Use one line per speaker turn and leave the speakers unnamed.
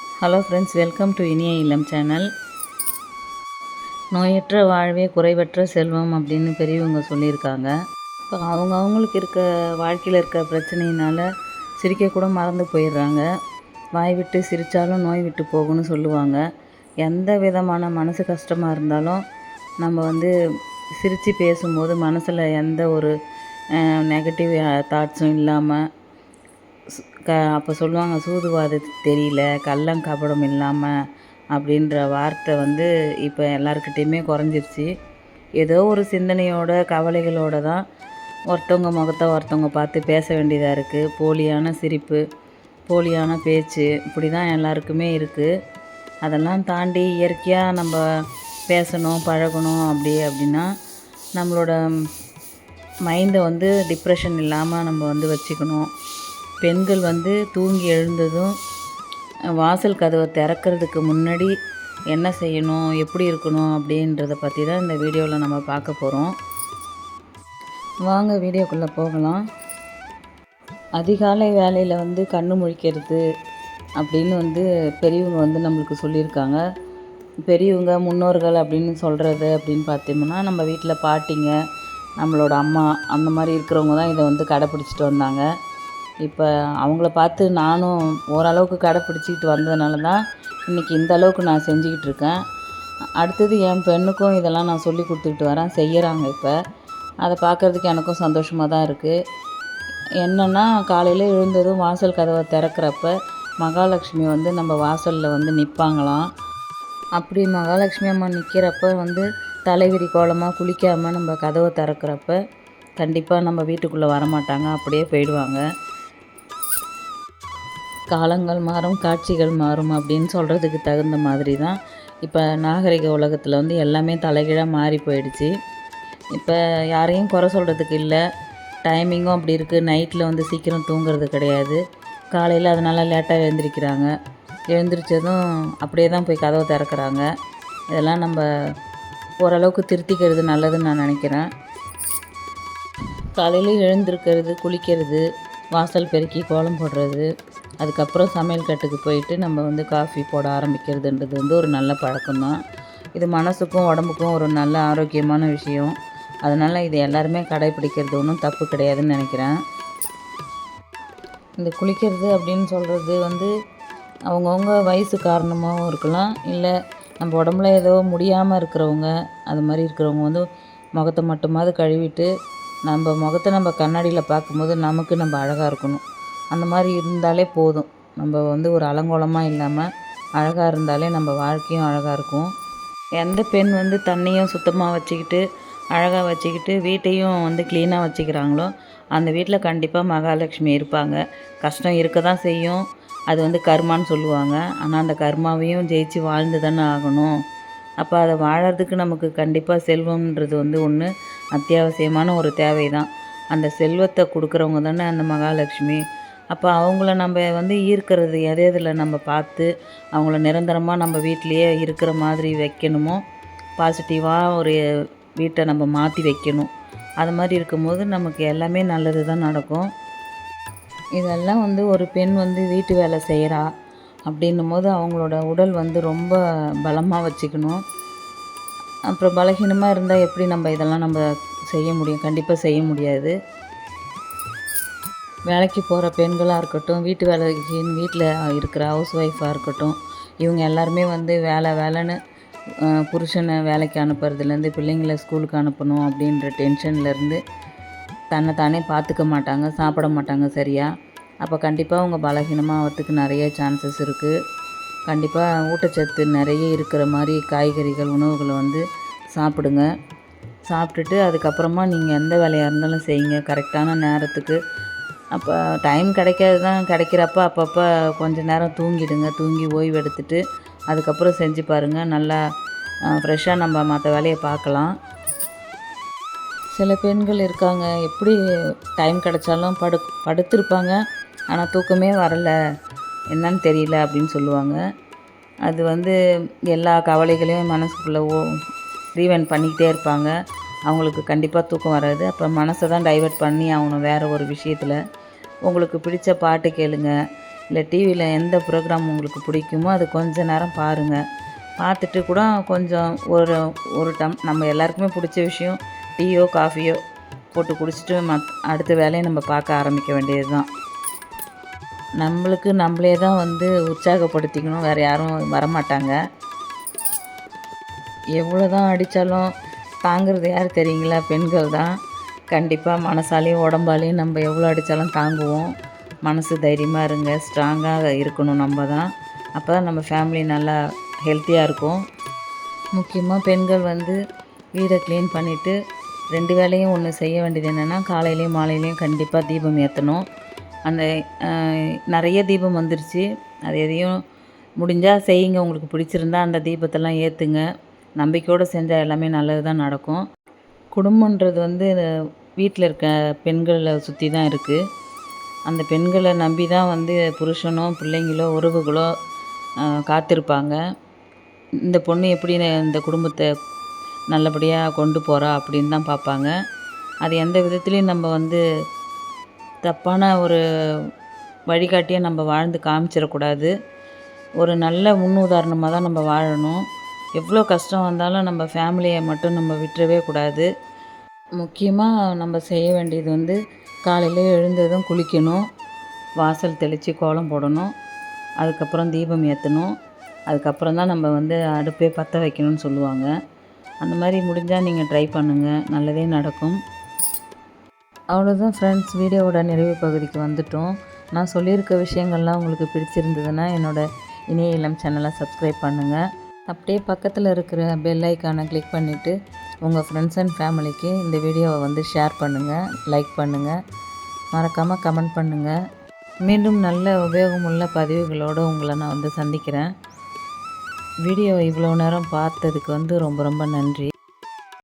Hello friends welcome to இனிய இல்லம் channel நோயற்ற வாழ்வே குறைவற்ற செல்வம் அப்படின்னு பெரியவங்க சொல்லியிருக்காங்க. இப்போ அவங்க அவங்களுக்கு இருக்க வாழ்க்கையில் இருக்க பிரச்சனையினால் சிரிக்கக்கூட மறந்து போயிடுறாங்க. வாய் விட்டு சிரித்தாலும் நோய் விட்டு போகும்னு சொல்லுவாங்க. எந்த விதமான மனசு கஷ்டமாக இருந்தாலும் நம்ம வந்து சிரித்து பேசும்போது மனசில் எந்த ஒரு நெகட்டிவ் தாட்ஸும் இல்லாமல் க அப்போ சொல்லுவாங்க சூதுவாது தெரியல கள்ளம் கபடம் இல்லாமல் அப்படின்ற வார்த்தை வந்து இப்போ எல்லாருக்கிட்டேயுமே குறைஞ்சிருச்சு. ஏதோ ஒரு சிந்தனையோட கவலைகளோட தான் ஒருத்தவங்க முகத்தை ஒருத்தவங்க பார்த்து பேச வேண்டியதாக இருக்குது போலியான சிரிப்பு போலியான பேச்சு இப்படி தான் எல்லாருக்குமே இருக்குது அதெல்லாம் தாண்டி இயற்கையாக நம்ம பேசணும் பழகணும் அப்படி அப்படின்னா நம்மளோட மைண்டை வந்து டிப்ரெஷன் இல்லாமல் நம்ம வந்து வச்சுக்கணும். பெண்கள் வந்து தூங்கி எழுந்ததும் வாசல் கதவை திறக்கிறதுக்கு முன்னாடி என்ன செய்யணும் எப்படி இருக்கணும் அப்படின்றத பற்றி தான் இந்த வீடியோவில் நம்ம பார்க்க போகிறோம் வாங்க வீடியோக்குள்ளே போகலாம். அதிகாலை வேலையில் வந்து கண்ணு முழிக்கிறது அப்படின்னு வந்து பெரியவங்க வந்து நம்மளுக்கு சொல்லியிருக்காங்க. பெரியவங்க முன்னோர்கள் அப்படின்னு சொல்கிறது அப்படின்னு பார்த்தோம்னா நம்ம வீட்டில் பாட்டிங்க நம்மளோட அம்மா அந்த மாதிரி இருக்கிறவங்க தான் இதை வந்து கடைப்பிடிச்சிட்டு வந்தாங்க. இப்போ அவங்கள பார்த்து நானும் ஓரளவுக்கு கடைப்பிடிச்சிக்கிட்டு வந்ததுனால தான் இன்றைக்கி இந்த அளவுக்கு நான் செஞ்சுக்கிட்டு இருக்கேன். அடுத்தது என் பெண்ணுக்கும் இதெல்லாம் நான் சொல்லி கொடுத்துக்கிட்டு வரேன். செய்கிறாங்க இப்போ. அதை பார்க்குறதுக்கு எனக்கும் சந்தோஷமாக தான் இருக்குது என்னென்னா காலையில் எழுந்ததும் வாசல் கதவை திறக்கிறப்ப மகாலட்சுமி வந்து நம்ம வாசலில் வந்து நிற்பாங்களாம் அப்படி மகாலட்சுமி அம்மா நிற்கிறப்ப வந்து தலைவிரி கோலமாக குளிக்காமல் நம்ம கதவை திறக்கிறப்ப கண்டிப்பாக நம்ம வீட்டுக்குள்ளே வரமாட்டாங்க. அப்படியே போயிடுவாங்க. காலங்கள் மாறும் காட்சிகள் மாறும் அப்படின்னு சொல்கிறதுக்கு தகுந்த மாதிரி தான் இப்போ நாகரிக உலகத்தில் வந்து எல்லாமே தலைகீழாக மாறி போயிடுச்சு. இப்போ யாரையும் குறை சொல்கிறதுக்கு இல்லை. டைமிங்கும் அப்படி இருக்குது நைட்டில் வந்து சீக்கிரம் தூங்குறது கிடையாது. காலையில் அதனால் லேட்டாக எழுந்திரிக்கிறாங்க. எழுந்திரிச்சதும் அப்படியே தான் போய் கதவை திறக்கிறாங்க. இதெல்லாம் நம்ம ஓரளவுக்கு திருத்திக்கிறது நல்லதுன்னு நான் நினைக்கிறேன். காலையில் எழுந்திருக்கிறது குளிக்கிறது வாசல் பெருக்கி கோலம் போடுறது அதுக்கப்புறம் சமையல் கட்டுக்கு போயிட்டு நம்ம வந்து காஃபி போட ஆரம்பிக்கிறதுன்றது வந்து ஒரு நல்ல பழக்கம்தான். இது மனசுக்கும் உடம்புக்கும் ஒரு நல்ல ஆரோக்கியமான விஷயம். அதனால் இது எல்லாருமே கடைப்பிடிக்கிறது ஒன்றும் தப்பு கிடையாதுன்னு நினைக்கிறேன். இந்த குளிக்கிறது அப்படின்னு சொல்கிறது வந்து அவங்கவுங்க வயசு காரணமாகவும் இருக்கலாம். இல்லை நம்ம உடம்புல ஏதோ முடியாமல் இருக்கிறவங்க அது மாதிரி இருக்கிறவங்க வந்து முகத்தை மட்டுமாவது கழுவிட்டு நம்ம முகத்தை நம்ம கண்ணாடியில் பார்க்கும்போது நமக்கு நம்ம அழகாக இருக்கணும். அந்த மாதிரி இருந்தாலே போதும். நம்ம வந்து ஒரு அலங்கோலமாக இல்லாமல் அழகாக இருந்தாலே நம்ம வாழ்க்கையும் அழகாக இருக்கும். எந்த பெண் வந்து தண்ணியும் சுத்தமாக வச்சுக்கிட்டு அழகாக வச்சுக்கிட்டு வீட்டையும் வந்து க்ளீனாக வச்சுக்கிறாங்களோ அந்த வீட்டில் கண்டிப்பாக மகாலட்சுமி இருப்பாங்க. கஷ்டம் இருக்க தான் செய்யும். அது வந்து கர்மான்னு சொல்லுவாங்க. ஆனால் அந்த கர்மாவையும் ஜெயிச்சு வாழ்ந்து தானே ஆகணும். அப்போ அதை வாழறதுக்கு நமக்கு கண்டிப்பாக செல்வம்ன்றது வந்து ஒன்று அத்தியாவசியமான ஒரு தேவை தான் அந்த செல்வத்தை கொடுக்குறவங்க தானே அந்த மகாலட்சுமி. அப்போ அவங்கள நம்ம வந்து ஈர்க்கிறது எது எதில் நம்ம பார்த்து அவங்கள நிரந்தரமாக நம்ம வீட்டிலையே இருக்கிற மாதிரி வைக்கணுமோ பாசிட்டிவாக ஒரு வீட்டை நம்ம மாற்றி வைக்கணும். அது மாதிரி இருக்கும்போது நமக்கு எல்லாமே நல்லது தான் நடக்கும். இதெல்லாம் வந்து ஒரு பெண் வந்து வீட்டு வேலை செய்கிறா அப்படின்னும் போது அவங்களோட உடல் வந்து ரொம்ப பலமாக வச்சுக்கணும். அப்புறம் பலகீனமாக இருந்தால் எப்படி நம்ம இதெல்லாம் நம்ம செய்ய முடியும்? கண்டிப்பாக செய்ய முடியாது. வேலைக்கு போகிற பெண்களாக இருக்கட்டும் வீட்டு வேலைக்கு வீட்டில் இருக்கிற ஹவுஸ் ஒய்ஃபாக இருக்கட்டும் இவங்க எல்லாருமே வந்து வேலை வேலைன்னு புருஷனை வேலைக்கு அனுப்புறதுலேருந்து பிள்ளைங்களை ஸ்கூலுக்கு அனுப்பணும் அப்படின்ற டென்ஷன்லேருந்து தன்னை தானே பார்த்துக்க மாட்டாங்க சாப்பிட மாட்டாங்க சரியாக அப்போ கண்டிப்பாக அவங்க பலகீனமாக ஆகிறதுக்கு நிறைய சான்சஸ் இருக்குது கண்டிப்பாக ஊட்டச்சத்து நிறைய இருக்கிற மாதிரி காய்கறிகள் உணவுகளை வந்து சாப்பிடுங்க. சாப்பிட்டுட்டு அதுக்கப்புறமா நீங்கள் எந்த வேலையாக இருந்தாலும் செய்யுங்க. கரெக்டான நேரத்துக்கு அப்போ டைம் கிடைக்காது தான் கிடைக்கிறப்ப அப்பப்போ கொஞ்ச நேரம் தூங்கிடுங்க. தூங்கி ஓய்வு எடுத்துட்டு அதுக்கப்புறம் செஞ்சு பாருங்கள் நல்லா ஃப்ரெஷ்ஷாக நம்ம மற்ற வேலையை பார்க்கலாம். சில பெண்கள் இருக்காங்க. எப்படி டைம் கிடைச்சாலும் படு படுத்திருப்பாங்க. ஆனால் தூக்கமே வரலை. என்னன்னு தெரியல அப்படின்னு சொல்லுவாங்க. அது வந்து எல்லா கவலைகளையும் மனசுக்குள்ளே ஓ ரீவெண்ட் பண்ணிக்கிட்டே இருப்பாங்க. அவங்களுக்கு கண்டிப்பாக தூக்கம் வராது. அப்புறம் மனசை தான் டைவர்ட் பண்ணி ஆகணும் வேறு ஒரு விஷயத்தில். உங்களுக்கு பிடிச்ச பாட்டு கேளுங்க. இல்லை டிவியில் எந்த ப்ரோக்ராம் உங்களுக்கு பிடிக்குமோ அது கொஞ்ச நேரம் பாருங்கள் பார்த்துட்டு கூட கொஞ்சம் ஒரு ஒரு டம் நம்ம எல்லாருக்குமே பிடிச்ச விஷயம் டீயோ காஃபியோ போட்டு குடிச்சிட்டு மத் அடுத்த வேலையை நம்ம பார்க்க ஆரம்பிக்க வேண்டியது தான் நம்மளுக்கு நம்மளே தான் வந்து உற்சாகப்படுத்திக்கணும். வேறு யாரும் வரமாட்டாங்க. எவ்வளோ தான் அடித்தாலும் தாங்கிறது யார் தெரியுங்களா? பெண்கள் தான். கண்டிப்பாக மனசாலையும் உடம்பாலையும் நம்ம எவ்வளோ அடித்தாலும் தாங்குவோம். மனசு தைரியமாக இருங்க ஸ்ட்ராங்காக இருக்கணும் நம்ம தான். அப்போ தான் நம்ம ஃபேமிலி நல்லா ஹெல்த்தியாக இருக்கும். முக்கியமாக பெண்கள் வந்து வீடை க்ளீன் பண்ணிவிட்டு ரெண்டு வேலையும் ஒன்று செய்ய வேண்டியது என்னென்னா காலையிலையும் மாலையிலையும் கண்டிப்பாக தீபம் ஏற்றணும் அந்த நிறைய தீபம் வந்துருச்சு. அது எதையும் முடிஞ்சால் செய்யுங்க. உங்களுக்கு பிடிச்சிருந்தா அந்த தீபத்தெல்லாம் ஏற்றுங்க நம்பிக்கையோடு செஞ்சால் எல்லாமே நல்லது தான் நடக்கும். குடும்பன்றது வந்து வீட்டில் இருக்க பெண்களை சுற்றி தான் இருக்குது அந்த பெண்களை நம்பி தான் வந்து புருஷனோ பிள்ளைங்களோ உறவுகளோ காத்திருப்பாங்க. இந்த பொண்ணு எப்படி இந்த குடும்பத்தை நல்லபடியாக கொண்டு போகிறா அப்படின்னு தான் பார்ப்பாங்க. அது எந்த விதத்துலேயும் நம்ம வந்து தப்பான ஒரு வழிகாட்டியை நம்ம வாழ்ந்து காமிச்சிடக்கூடாது. ஒரு நல்ல முன்னுதாரணமாக தான் நம்ம வாழணும். எவ்வளோ கஷ்டம் வந்தாலும் நம்ம ஃபேமிலியை மட்டும் நம்ம விட்டுறவே கூடாது. முக்கியமாக நம்ம செய்ய வேண்டியது வந்து காலையில் எழுந்ததும் குளிக்கணும். வாசல் தெளித்து கோலம் போடணும். அதுக்கப்புறம் தீபம் ஏற்றணும் அதுக்கப்புறம் தான் நம்ம வந்து அடுப்பே பற்ற வைக்கணும்னு சொல்லுவாங்க. அந்த மாதிரி முடிஞ்சால் நீங்கள் ட்ரை பண்ணுங்கள் நல்லதே நடக்கும். அவ்வளோதான் ஃப்ரெண்ட்ஸ் வீடியோவோட நிறைவு பகுதிக்கு வந்துட்டோம். நான் சொல்லியிருக்க விஷயங்கள்லாம் உங்களுக்கு பிடிச்சிருந்ததுன்னா என்னோட இணைய இளம் சேனலை சப்ஸ்கிரைப் பண்ணுங்கள் அப்படியே பக்கத்தில் இருக்கிற பெல் ஐக்கானை கிளிக் பண்ணிவிட்டு உங்கள் ஃப்ரெண்ட்ஸ் அண்ட் ஃபேமிலிக்கு இந்த வீடியோவை வந்து ஷேர் பண்ணுங்கள் லைக் பண்ணுங்கள் மறக்காமல் கமெண்ட் பண்ணுங்கள் மீண்டும் நல்ல உபயோகமுள்ள பதிவுகளோடு உங்களை நான் வந்து சந்திக்கிறேன். வீடியோ இவ்வளோ நேரம் பார்த்ததுக்கு வந்து ரொம்ப ரொம்ப நன்றி.